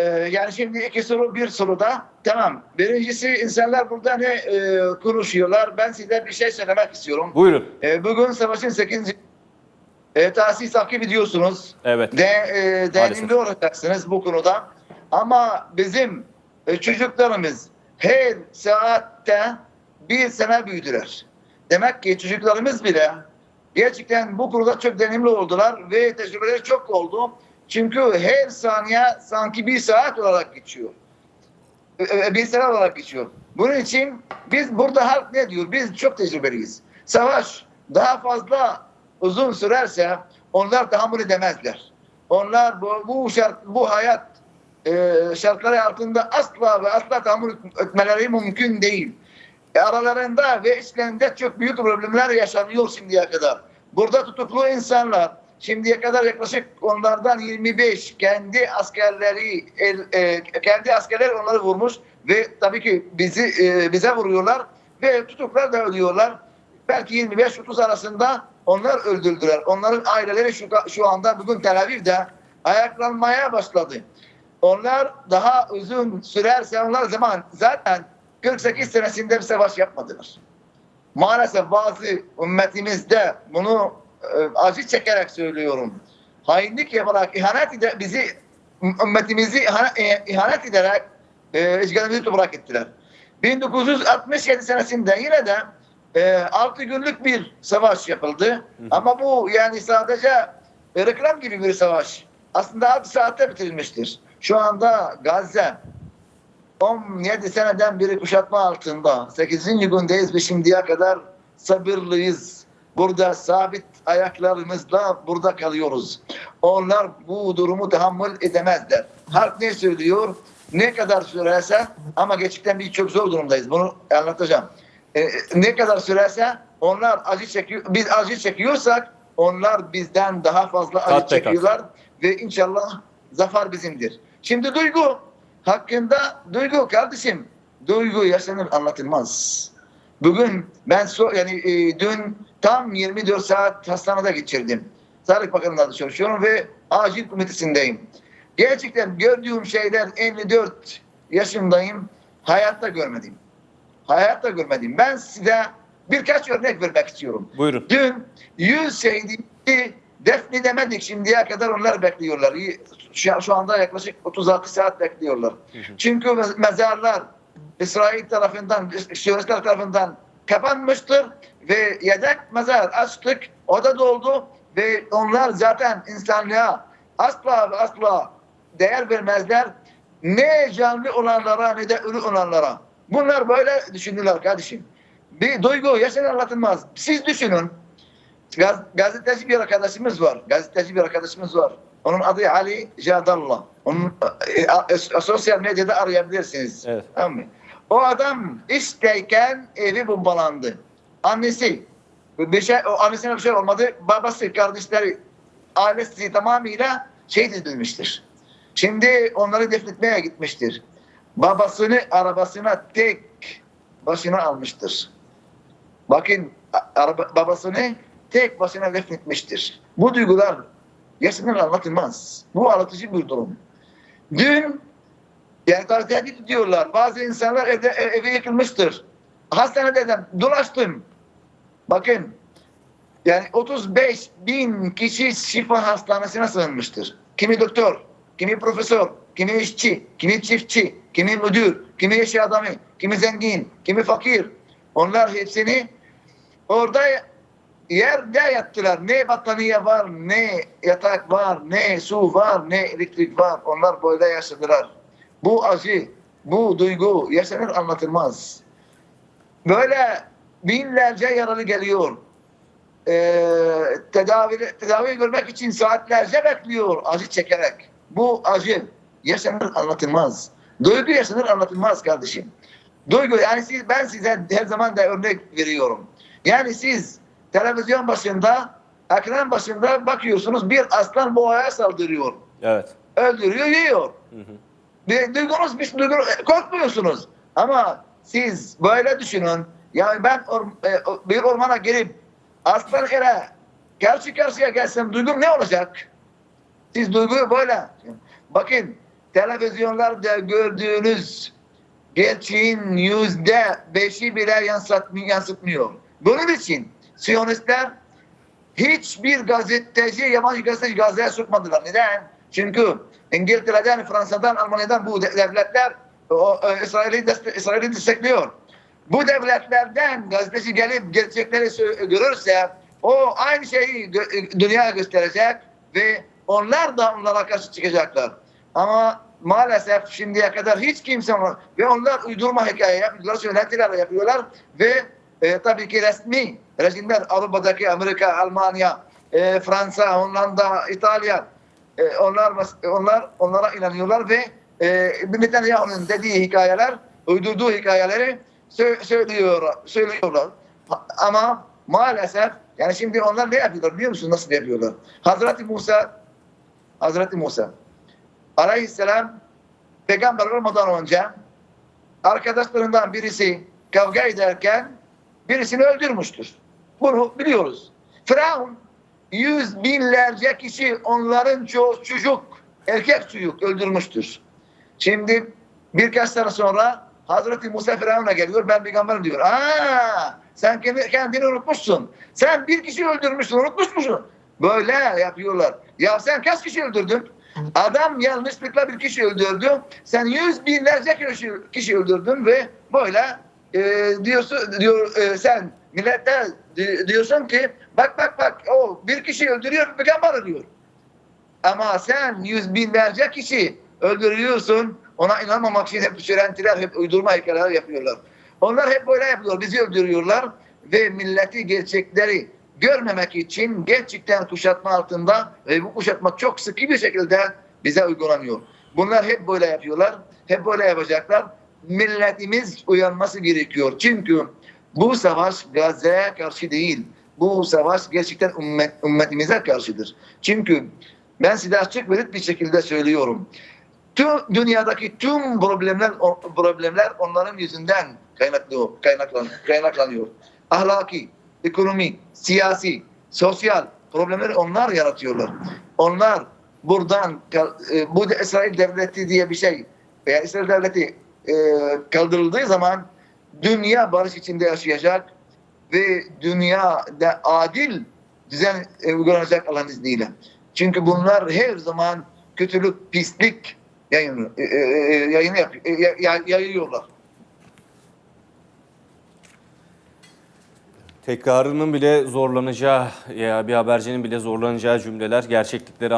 Ee, yani şimdi iki soru bir soruda tamam. Birincisi insanlar burada ne e, konuşuyorlar. Ben size bir şey söylemek istiyorum. Buyurun. E, bugün savaşın 8. E, tahsis takip ediyorsunuz. Evet. De, e, deneyimli olacaksınız bu konuda. Ama bizim e, çocuklarımız her saatte bir sene büyüdüler. Demek ki çocuklarımız bile gerçekten bu konuda çok deneyimli oldular ve tecrübeleri çok oldu. Çünkü her saniye sanki bir saat olarak geçiyor. E, e, Bir sene olarak geçiyor. Bunun için biz burada halk ne diyor? Biz çok tecrübeliyiz. Savaş daha fazla uzun sürerse onlar tahammül edemezler. Onlar bu, bu şart, bu hayat e, şartları altında asla ve asla tahammül etmeleri mümkün değil. E, aralarında ve içlerinde çok büyük problemler yaşanıyor şimdiye kadar. Burada tutuklu insanlar şimdiye kadar yaklaşık onlardan 25 kendi askerleri el- e, kendi askerler onları vurmuş ve tabii ki bizi e, bize vuruyorlar ve tutuklar da ölüyorlar. Belki 25-30 arasında onlar öldürdüler. Onların aileleri şu, şu anda bugün Tel Aviv'de ayaklanmaya başladı. Onlar daha uzun sürerse onlar zaman zaten 48 senesinde bir savaş yapmadılar. Maalesef bazı ümmetimizde bunu acı çekerek söylüyorum. Hainlik yaparak ihanet ede, bizi ümmetimizi ihanet, e, ihanet ederek e, işgalimizi toprak ettiler. 1967 senesinde yine de e, 6 günlük bir savaş yapıldı. Ama bu yani sadece e, reklam gibi bir savaş. Aslında 6 saatte bitirilmiştir. Şu anda Gazze 17 seneden beri kuşatma altında. 8. gündeyiz ve şimdiye kadar sabırlıyız. Burada sabit ayaklarımızla burada kalıyoruz. Onlar bu durumu tahammül edemezler. Halk ne söylüyor? Ne kadar sürerse ama gerçekten biz çok zor durumdayız. Bunu anlatacağım. Ee, ne kadar sürerse onlar acı çekiyor. Biz acı çekiyorsak onlar bizden daha fazla acı Kat be kat. çekiyorlar ve inşallah zafer bizimdir. Şimdi duygu hakkında duygu kardeşim duygu yaşanır anlatılmaz. Bugün ben so yani e, dün tam 24 saat hastanede geçirdim. Sağlık Bakanlığı'nda çalışıyorum ve acil komitesindeyim. Gerçekten gördüğüm şeyler 54 yaşındayım. Hayatta görmedim. Hayatta görmedim. Ben size birkaç örnek vermek istiyorum. Buyurun. Dün 100 şehidi defnedemedik şimdiye kadar onlar bekliyorlar. Şu, anda yaklaşık 36 saat bekliyorlar. Çünkü me- mezarlar İsrail tarafından, Siyonistler tarafından kapanmıştır ve yedek mezar açtık. O da doldu ve onlar zaten insanlığa asla ve asla değer vermezler. Ne canlı olanlara ne de ölü olanlara. Bunlar böyle düşünürler kardeşim. Bir duygu yaşın anlatılmaz. Siz düşünün. Gaz, gazeteci bir arkadaşımız var. Gazeteci bir arkadaşımız var. Onun adı Ali Jadallah. Onun e, e, sosyal medyada arayabilirsiniz. Evet. Tamam mı? O adam işteyken evi bombalandı. Annesi bir şey, o annesine bir şey olmadı. Babası, kardeşleri, ailesi tamamıyla şehit edilmiştir. Şimdi onları defnetmeye gitmiştir. Babasını arabasına tek başına almıştır. Bakın araba, babasını tek başına defnetmiştir. Bu duygular yaşanır anlatılmaz. Bu anlatıcı bir durum. Dün yani tehdit diyorlar. Bazı insanlar evde, e- evi yıkılmıştır. Hastanede de dolaştım. Bakın yani 35 bin kişi şifa hastanesine sığınmıştır. Kimi doktor, kimi profesör, kimi işçi, kimi çiftçi, kimi müdür, kimi iş adamı, kimi zengin, kimi fakir. Onlar hepsini orada yerde yattılar. Ne battaniye var, ne yatak var, ne su var, ne elektrik var. Onlar böyle yaşadılar. Bu acı, bu duygu yaşanır anlatılmaz. Böyle binlerce yaralı geliyor. Ee, tedavi, tedavi görmek için saatlerce bekliyor acı çekerek. Bu acı yaşanır anlatılmaz. Duygu yaşanır anlatılmaz kardeşim. Duygu yani siz, ben size her zaman da örnek veriyorum. Yani siz televizyon başında, ekran başında bakıyorsunuz bir aslan boğaya saldırıyor. Evet. Öldürüyor, yiyor. Hı hı. Bir duygunuz bir duygu korkmuyorsunuz. Ama siz böyle düşünün. Yani ben or- e, bir ormana girip aslan ile karşı karşıya gelsem duygum ne olacak? Siz duyguyu böyle. Bakın televizyonlarda gördüğünüz gerçeğin yüzde beşi bile yansıtmıyor. yansıtmıyor. Bunun için Siyonistler hiçbir gazeteci, yabancı gazeteci gazeteye sokmadılar. Neden? Çünkü İngiltere'den, Fransa'dan, Almanya'dan bu de- devletler o, İsrail'i İsrail'i destekliyor. Bu devletlerden gazeteci gelip gerçekleri görürse o aynı şeyi dünyaya gösterecek ve onlar da onlara karşı çıkacaklar. Ama maalesef şimdiye kadar hiç kimse onlar, ve onlar uydurma hikaye yapıyorlar, söylentiler yapıyorlar ve e, tabii ki resmi rejimler Avrupa'daki Amerika, Almanya, e, Fransa, Hollanda, İtalya e, onlar mas- onlar onlara inanıyorlar ve e, Netanyahu'nun dediği hikayeler, uydurduğu hikayeleri sö- söylüyor, söylüyorlar. Ama maalesef yani şimdi onlar ne yapıyorlar biliyor musun nasıl yapıyorlar? Hazreti Musa Hazreti Musa Aleyhisselam peygamber olmadan önce arkadaşlarından birisi kavga ederken birisini öldürmüştür. Bunu biliyoruz. Firavun yüz binlerce kişi onların çoğu çocuk, erkek çocuk öldürmüştür. Şimdi birkaç sene sonra Hazreti Musa Firavun'a geliyor. Ben peygamberim diyor. Aa, sen kendi- kendini unutmuşsun. Sen bir kişi öldürmüşsün. Unutmuş musun? Böyle yapıyorlar. Ya sen kaç kişi öldürdün? Adam yanlışlıkla bir kişi öldürdü. Sen yüz binlerce kişi, kişi öldürdün ve böyle e, diyorsun diyor e, sen millete diyorsun ki bak bak bak o bir kişi öldürüyor peygamber diyor. Ama sen yüz binlerce kişi öldürüyorsun. Ona inanmamak için hep söylentiler, hep uydurma hikayeler yapıyorlar. Onlar hep böyle yapıyorlar. Bizi öldürüyorlar ve milleti gerçekleri görmemek için gerçekten kuşatma altında ve bu kuşatma çok sıkı bir şekilde bize uygulanıyor. Bunlar hep böyle yapıyorlar. Hep böyle yapacaklar. Milletimiz uyanması gerekiyor. Çünkü bu savaş Gazze'ye karşı değil. Bu savaş gerçekten ümmet, ümmetimize karşıdır. Çünkü ben size açık ve bir şekilde söylüyorum. Tüm dünyadaki tüm problemler problemler onların yüzünden kaynaklanıyor, kaynaklan, kaynaklanıyor. Ahlaki, ekonomi, siyasi, sosyal problemleri onlar yaratıyorlar. Onlar buradan e, bu İsrail devleti diye bir şey veya İsrail devleti e, kaldırıldığı zaman dünya barış içinde yaşayacak ve dünyada adil düzen e, uygulanacak Allah'ın izniyle. Çünkü bunlar her zaman kötülük, pislik yayını, e, e, e, e, ya- ya- yayıyorlar. Tekrarının bile zorlanacağı ya bir habercinin bile zorlanacağı cümleler gerçeklikleri